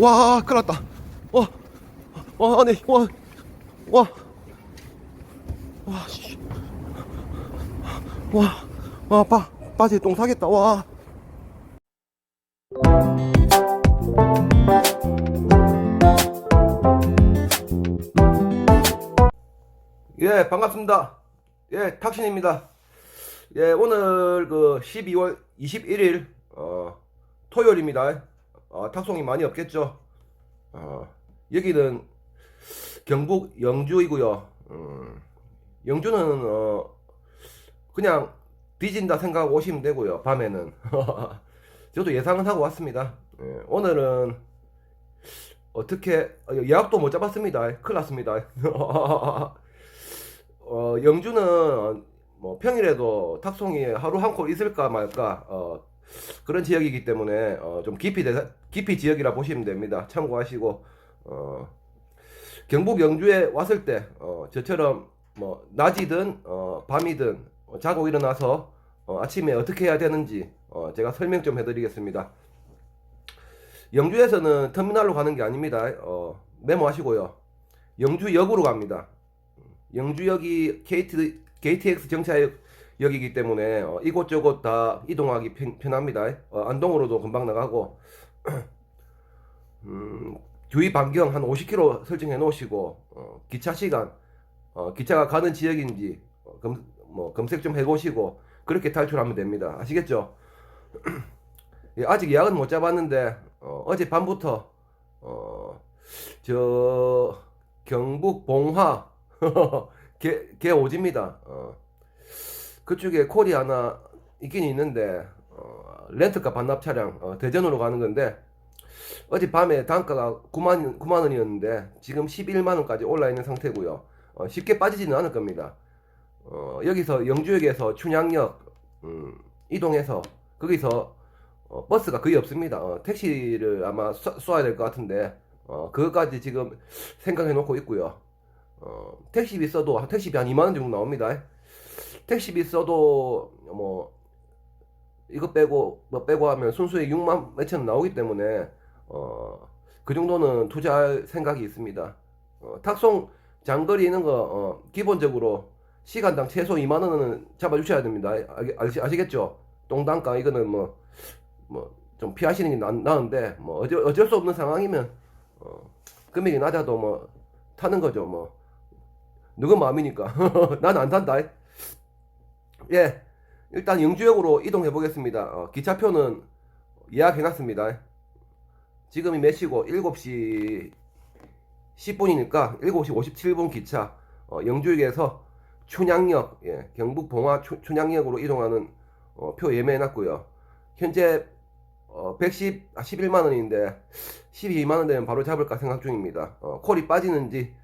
와, 큰일 났다. 와, 와, 안에, 와, 와, 와, 씨. 와, 와, 바, 바지에 똥 사겠다, 와. 예, 반갑습니다. 예, 탁신입니다. 예, 오늘 그 12월 21일, 어, 토요일입니다. 어, 탁송이 많이 없겠죠? 어, 여기는 경북 영주이고요. 음, 영주는 어, 그냥 뒤진다 생각하고 오시면 되고요. 밤에는 저도 예상은 하고 왔습니다. 예, 오늘은 어떻게 어, 예약도 못 잡았습니다. 큰일 났습니다. 어, 영주는 뭐 평일에도 탁송이 하루 한 콜 있을까 말까 어, 그런 지역이기 때문에 어, 좀 깊이 대, 깊이 지역이라 보시면 됩니다. 참고하시고 어, 경북 영주에 왔을 때 어, 저처럼 뭐 낮이든 어, 밤이든 어, 자고 일어나서 어, 아침에 어떻게 해야 되는지 어, 제가 설명 좀 해드리겠습니다. 영주에서는 터미널로 가는 게 아닙니다. 어, 메모하시고요. 영주역으로 갑니다. 영주역이 KT, KTX 정차역 이기 때문에 어, 이곳저곳 다 이동하기 편, 편합니다. 어, 안동으로도 금방 나가고 음, 주의 반경 한 50km 설정해 놓으시고 어, 기차 시간 어, 기차가 가는 지역인지 어, 검, 뭐, 검색 좀 해보시고 그렇게 탈출하면 됩니다. 아시겠죠? 예, 아직 예약은 못 잡았는데 어, 어제 밤부터 어, 저 경북 봉화 개, 개 오지입니다. 어. 그쪽에 하나 있긴 있는데 어, 렌트카 반납 차량 어, 대전으로 가는 건데 어제 밤에 단가가 9만 9만 원이었는데 지금 11만 원까지 올라 있는 상태고요. 어, 쉽게 빠지지는 않을 겁니다. 어, 여기서 영주역에서 춘향역 음, 이동해서 거기서 어, 버스가 거의 없습니다. 어, 택시를 아마 쏘, 쏘아야 될 것 같은데 어, 그것까지 지금 생각해 놓고 있고요. 어, 택시비 써도 택시비 한 2만 원 정도 나옵니다. 택시비 써도 뭐 이거 빼고 뭐 빼고 하면 순수익 6만 몇천 원 나오기 때문에 어, 그 정도는 투자할 생각이 있습니다. 어, 탁송 장거리 있는 거 어, 기본적으로 시간당 최소 2만 원은 잡아 주셔야 됩니다. 아시, 아시 겠죠? 똥단가 이거는 뭐 뭐 좀 피하시는 게 나, 나은데 뭐 어쩔, 어쩔 수 없는 상황이면 어, 금액이 낮아도 뭐 타는 거죠 뭐 누구 마음이니까 난 안 탄다 예 일단 영주역으로 이동해 보겠습니다 어, 기차표는 예약해 놨습니다 지금이 몇 시고 7시 10분이니까 7시 57분 기차 어, 영주역에서 춘향역 예, 경북 봉화 추, 춘향역으로 이동하는 어, 표 예매해 놨고요 현재 어, 110, 아, 11만 원인데 12만 원 되면 바로 잡을까 생각 중입니다. 어, 콜이 빠지는지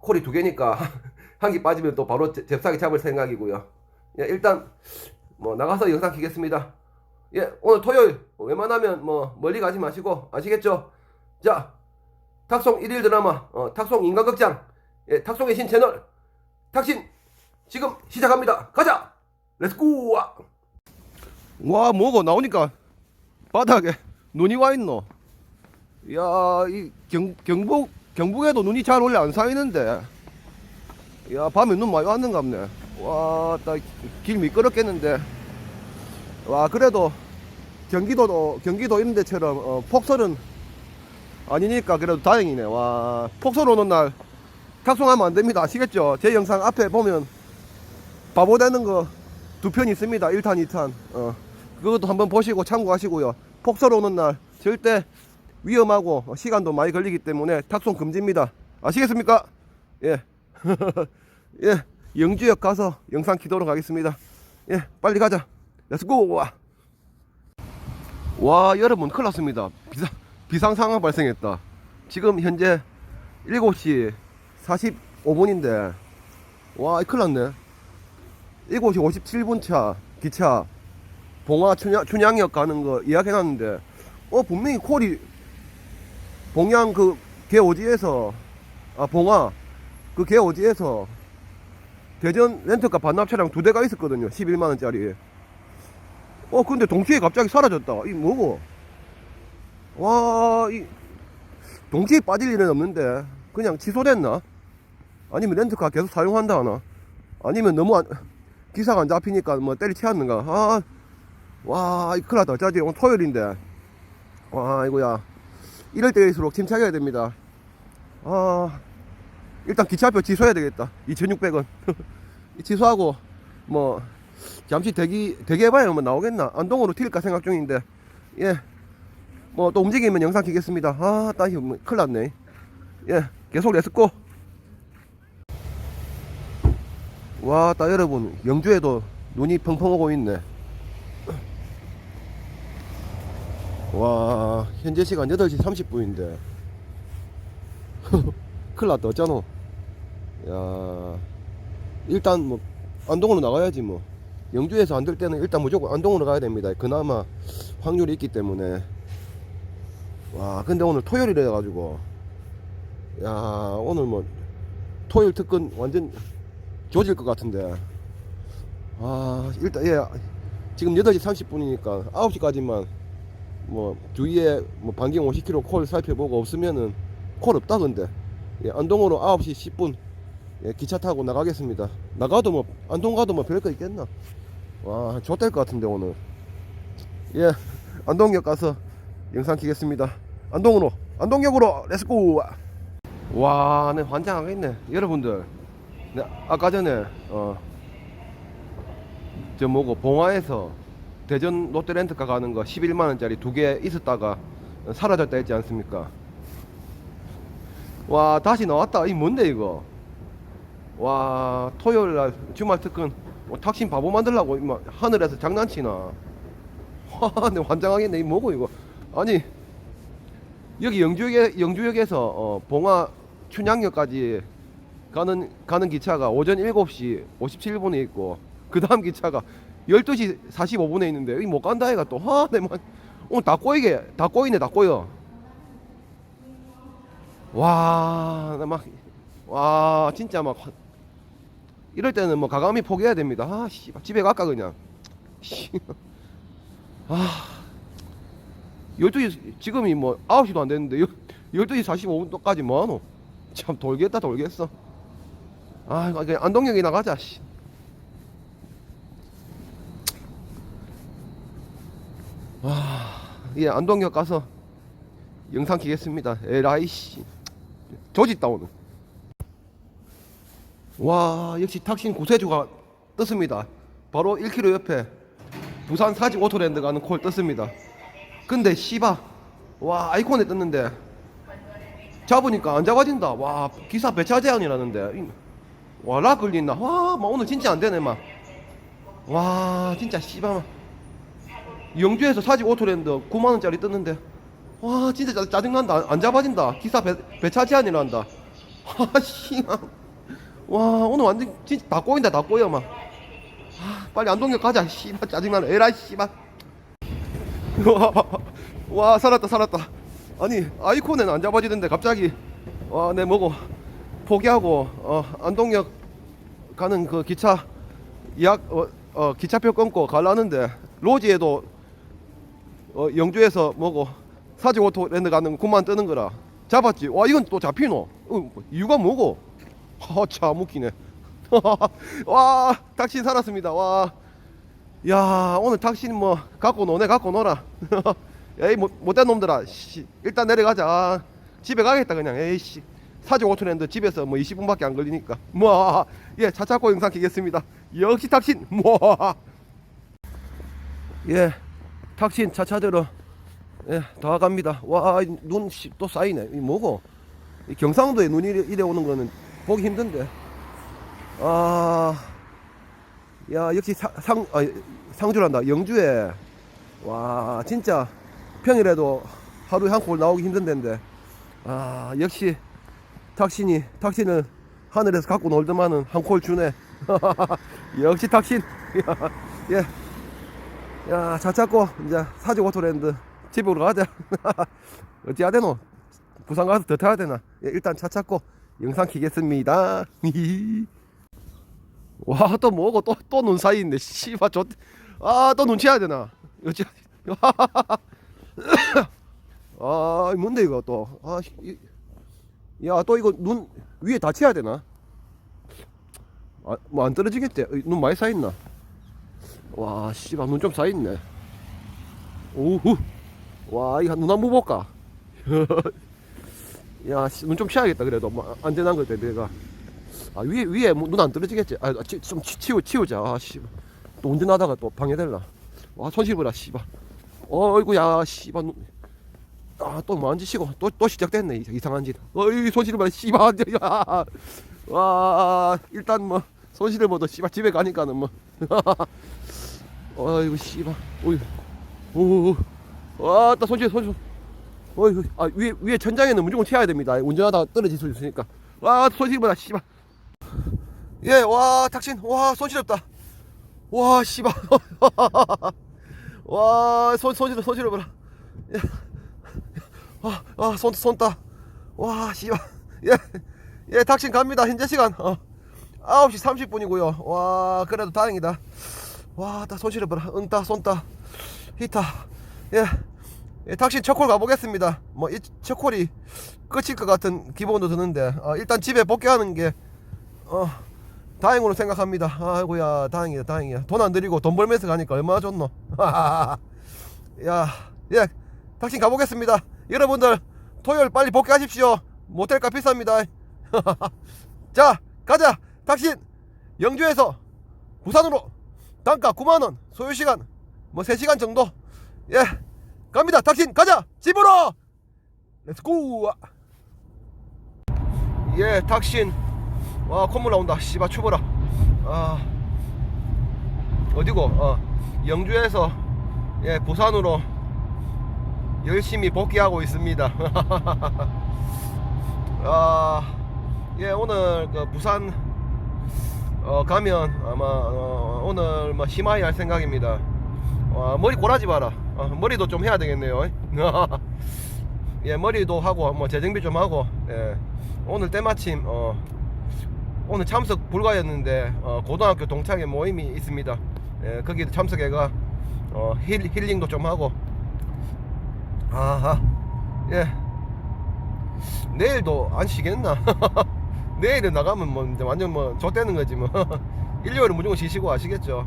콜이 두 개니까 한 개 빠지면 또 바로 제- 잽싸게 잡을 생각이고요. 예, 일단 뭐 나가서 영상 키겠습니다. 예, 오늘 토요일 웬만하면 뭐 멀리 가지 마시고 아시겠죠? 자, 탁송 1일 드라마 어, 탁송 인간극장 예, 탁송의 신 채널 탁신 지금 시작합니다. 가자. 렛츠고. 와, 뭐고 나오니까 바닥에 눈이 와 있노. 야, 이 경, 경북 경북에도 눈이 잘 원래 안 쌓이는데. 야, 밤에 눈 많이 왔는갑네. 와, 딱길 미끄럽겠는데. 와, 그래도 경기도도 경기도 이런 데처럼 어, 폭설은 아니니까 그래도 다행이네. 와, 폭설 오는 날 탁송하면 안 됩니다. 아시겠죠? 제 영상 앞에 보면 바보 되는 거 두 편 있습니다. 1탄, 2탄. 어. 그것도 한번 보시고 참고하시고요. 폭설 오는 날 절대 위험하고 시간도 많이 걸리기 때문에 탁송 금지입니다. 아시겠습니까? 예. 예. 영주역 가서 영상 키도록 하겠습니다. 예. 빨리 가자. 렛츠고! 와. 와, 여러분, 큰일 났습니다. 비상, 비상 상황 발생했다. 지금 현재 7시 45분인데, 와, 큰일 났네. 7시 57분 차, 기차, 봉화 춘향, 춘향역 가는 거 예약해놨는데, 어, 분명히 콜이, 봉양 그, 개오지에서, 아, 봉화, 그 개오지에서, 대전 렌터카 반납 차량 두 대가 있었거든요. 11만원짜리. 어, 근데 동시에 갑자기 사라졌다. 이 뭐고? 와, 이, 동시에 빠질 일은 없는데 그냥 취소됐나? 아니면 렌트카 계속 사용한다 하나? 아니면 너무 안, 기사가 안 잡히니까 뭐 때리치웠는가? 아, 와, 이 큰일 났다. 어쩌지? 오늘 토요일인데. 와, 이거야. 이럴 때일수록 침착해야 됩니다. 아, 일단 기차표 취소해야 되겠다. 2,600원. 취소하고, 뭐, 잠시 대기, 대기해봐야 뭐 나오겠나? 안동으로 튈까 생각 중인데, 예. 뭐, 또 움직이면 영상 키겠습니다. 아, 따이, 뭐, 큰일 났네. 예, 계속 렛츠고! 와, 따 여러분, 영주에도 눈이 펑펑 오고 있네. 와, 현재 시간 8시 30분인데. 큰일 났다, 어쩌노? 야, 일단 뭐, 안동으로 나가야지 뭐. 영주에서 안 될 때는 일단 무조건 안동으로 가야 됩니다. 그나마 확률이 있기 때문에. 와, 근데 오늘 토요일이라 가지고. 야, 오늘 뭐, 토요일 특근 완전 조질 것 같은데. 아, 일단, 예, 지금 8시 30분이니까 9시까지만 뭐 주위에 뭐 반경 50km 콜 살펴보고 없으면은 콜 없다 근데 예, 안동으로 9시 10분 예, 기차 타고 나가겠습니다 나가도 뭐 안동 가도 뭐 별거 있겠나 와 좋될 것 같은데 오늘 예 안동역 가서 영상 키겠습니다 안동으로 안동역으로 렛츠고 와 네 환장하겠네 여러분들 네, 아까 전에 어 저 뭐고 봉화에서 대전 롯데렌트카 가는 거 11만원짜리 두 개 있었다가 사라졌다 했지 않습니까? 와, 다시 나왔다. 이 뭔데, 이거? 와, 토요일 날 주말 특근 뭐, 탁신 바보 만들라고 임마, 하늘에서 장난치나. 와, 내 환장하겠네. 이 뭐고, 이거? 아니, 여기 영주역에, 영주역에서 어, 봉화 춘향역까지 가는, 가는 기차가 오전 7시 57분에 있고, 그 다음 기차가 12시 45분에 있는데 여기 못 간다 해가 또 하, 내 만. 오늘 다 꼬이게 다 꼬이네 다 꼬여 와 나 막 와 진짜 막 화- 이럴 때는 뭐 가감히 포기해야 됩니다 아 씨, 집에 갈까 그냥 씨. 아 12시 지금이 뭐 9시도 안 됐는데 12시 45분까지 뭐 하노 참 돌겠다 돌겠어 아 그냥 안동역이나 가자 씨. 예, 안동역 가서 영상 키겠습니다. 에라이 씨. 조짓다, 오늘. 와, 역시 탁신 구세주가 떴습니다. 바로 1km 옆에 부산 사직 오토랜드 가는 콜 떴습니다. 근데, 씨바. 와, 아이콘에 떴는데. 잡으니까 안 잡아진다. 와, 기사 배차 제한이라는데. 이- 와, 락 걸린다. 와, 막 오늘 진짜 안 되네, 막. 와, 진짜 씨바. 막. 영주에서 사직 오토랜드 9만 원짜리 떴는데 와 진짜 짜- 짜증난다 안, 안 잡아진다 기사 배, 배차 제한이란다 아씨 와 오늘 완전 진짜 다 꼬인다 다 꼬여 막. 아, 빨리 안동역 가자 씨발 짜증나네. 에라이 씨발. 와, 와 살았다 살았다. 아니 아이콘에는 안 잡아지는데 갑자기 와내 뭐고 포기하고 어, 안동역 가는 그 기차 예약 어, 어, 기차표 끊고 가려는데 로지에도 어, 영주에서 뭐고 사직오토랜드 가는 군만 뜨는 거라. 잡았지. 와 이건 또 잡히노? 어, 이유가 뭐고 하참 웃기네. 와 탁신 살았습니다. 와 야 오늘 탁신 뭐 갖고 노네 갖고 놀아. 에이 못, 못된 놈들아. 씨, 일단 내려가자. 아, 집에 가겠다 그냥. 에이씨. 사직 오토랜드 집에서 뭐 20분밖에 안 걸리니까. 뭐예차 찾고 영상 키겠습니다. 역시 탁신 뭐예 탁신 차차대로 예, 다 갑니다. 와, 눈 또 쌓이네. 이 뭐고? 이 경상도에 눈이 이래 오는 거는 보기 힘든데. 아, 야, 역시 사, 상, 아, 상주란다. 영주에. 와, 진짜 평일에도 하루에 한 콜 나오기 힘든 데인데. 아, 역시 탁신이, 탁신은 하늘에서 갖고 놀더만은 한 콜 주네. 역시 탁신. 예. 야, 차 찾고 이제 사직 오토랜드 집으로 가자. 어찌 해야 되노? 부산 가서 더 타야 되나? 예, 일단 차 찾고 영상 키겠습니다. 와, 또 뭐고 또 또 눈 사이인데 씨발 좋. 아, 또 눈치해야 되나? 어찌 아 뭔데 이거 또아야 또 이거 눈 위에 다쳐야 되나 아 뭐 안 떨어지겠지 눈 많이 쌓였나 와 씨발 눈 좀 쌓였네 오후 와 이거 눈 한번 볼까 야 눈 좀 치워야겠다 그래도 뭐 안전한 걸 때 내가 아 위에 위에 눈안 떨어지겠지 아좀 치우 치우자 아 씨발 또 운전하다가 또 방해될라 와 손실 보라 씨발 어이구야 씨발 눈- 아, 또 만지시고 또, 또 시작됐네 이- 이상한 짓. 어이 손실을 봐 씨발 야. 와 일단 뭐 손실을 보도 씨발 집에 가니까는 뭐. 어이구 씨발. 어이. 오. 와또 손실 손실. 어이 아 위에 위에 천장에는 무조건 채워야 됩니다. 운전하다가 떨어질 수 있으니까. 와 손실 보다 씨발. 예, 와 탁신, 와 손실 없다. 와 씨발. 와 손, 손실 손실을 봐라. 아, 아, 손, 손 따. 와, 씨발. 예, 예, 탁신 갑니다. 현재 시간, 어, 9시 30분이고요. 와, 그래도 다행이다. 와, 딱 손실을 봐라. 응, 따, 손 따. 히타. 예, 예, 탁신 첫콜 가보겠습니다. 뭐, 이 첫콜이 끝일 것 같은 기분도 드는데, 어, 일단 집에 복귀하는 게, 어, 다행으로 생각합니다. 아이고야, 다행이다, 다행이야. 돈 안 들이고 돈 벌면서 가니까 얼마나 좋노. 야, 예, 탁신 가보겠습니다. 여러분들 토요일 빨리 복귀하십시오. 모텔값 비쌉니다. 자, 가자. 탁신 영주에서 부산으로 단가 9만 원, 소요 시간 뭐 3시간 정도. 예, 갑니다. 탁신 가자. 집으로. 렛츠고. 예, 탁신. 와, 콧물 나온다. 씨발 추워라. 아. 어디고? 어. 영주에서 예, 부산으로 열심히 복귀하고 있습니다. 아, 예, 오늘 그 부산 어, 가면 아마 어, 오늘 뭐 심하이 할 생각입니다. 어, 머리 고라지 마라. 어, 머리도 좀 해야 되겠네요. 예, 머리도 하고 뭐 재정비 좀 하고. 예, 오늘 때마침 어, 오늘 참석 불가였는데 어, 고등학교 동창회 모임이 있습니다. 예, 거기 참석해가 어, 힐, 힐링도 좀 하고. 아하 예. 내일도 안 쉬겠나? 내일은 나가면 뭐 이제 완전 뭐 좆되는 거지 뭐. 일요일은 무조건 쉬시고 아시겠죠?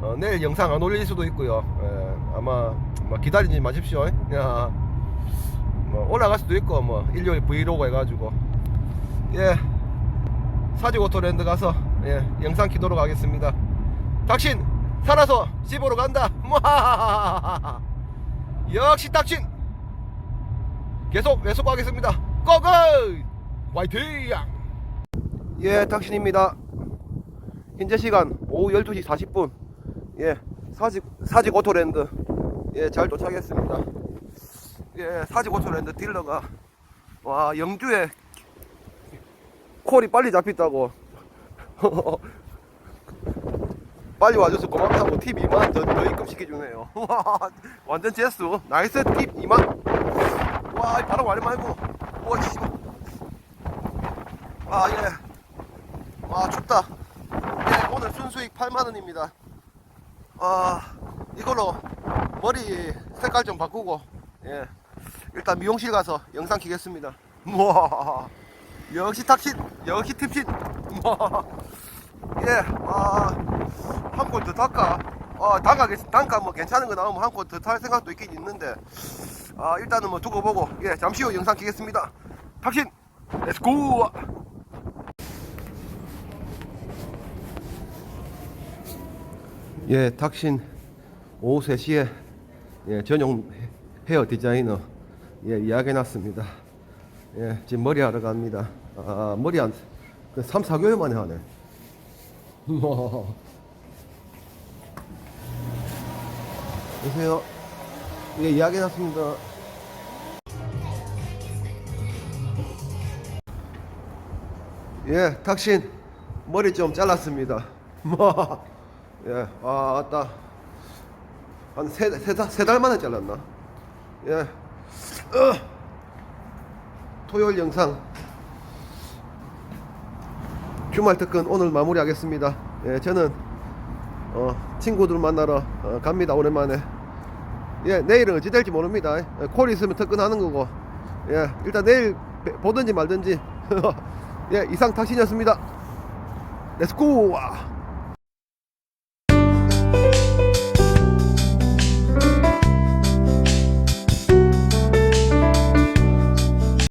어, 내일 영상 안 올릴 수도 있고요. 예, 아마 뭐 기다리지 마십시오 야, 뭐 올라갈 수도 있고 뭐 일요일 브이로그 해가지고 예 사지고토랜드 가서 예, 영상 키도록 하겠습니다 닥친 살아서 집으로 간다 역시 닥친 계속 계속하겠습니다. 고고! 화이팅! 예, 닥신입니다. 현재 시간 오후 12시 40분. 예, 사직 사직 오토랜드. 예, 잘 도착했습니다. 예, 사직 오토랜드 딜러가 와 영주에 콜이 빨리 잡혔다고. 빨리 와줘서 고맙다고 팁 2만 더, 더 입금시켜주네요. 와, 완전 제수. 나이스 팁 2만. 와, 이 바람 와리 말고. 와, 씨. 아, 예. 와, 춥다. 예, 오늘 순수익 8만원입니다. 아, 이걸로 머리 색깔 좀 바꾸고, 예. 일단 미용실 가서 영상 키겠습니다. 와, 역시 탁신, 역시 팁신. 와, 예, 아, 한골더 탈까? 어, 단가, 단가 뭐 괜찮은 거 나오면 한골더탈 생각도 있긴 있는데, 아, 일단은 뭐 두고 보고, 예, 잠시 후 영상 키겠습니다. 탁신, 렛츠고! 예, 탁신 오후 3시에 예, 전용 헤어 디자이너 예, 이야기해놨습니다. 예, 지금 머리 하러 갑니다. 아, 머리 한, 그 3, 4개월 만에 하네. 뭐. 보세요. 예, 이야기해놨습니다. 예, 탁신 머리 좀 잘랐습니다. 뭐, 예, 아, 왔다. 한 세, 세, 달- 세 달 만에 잘랐나? 예, 어. 토요일 영상 주말 특근 오늘 마무리하겠습니다. 예, 저는 어, 친구들 만나러 어, 갑니다. 오랜만에. 예, 내일은 어찌 될지 모릅니다. 예, 콜이 있으면 특근하는 거고. 예, 일단 내일 배- 보든지 말든지. 예, 이상 탁신이었습니다. 렛츠고!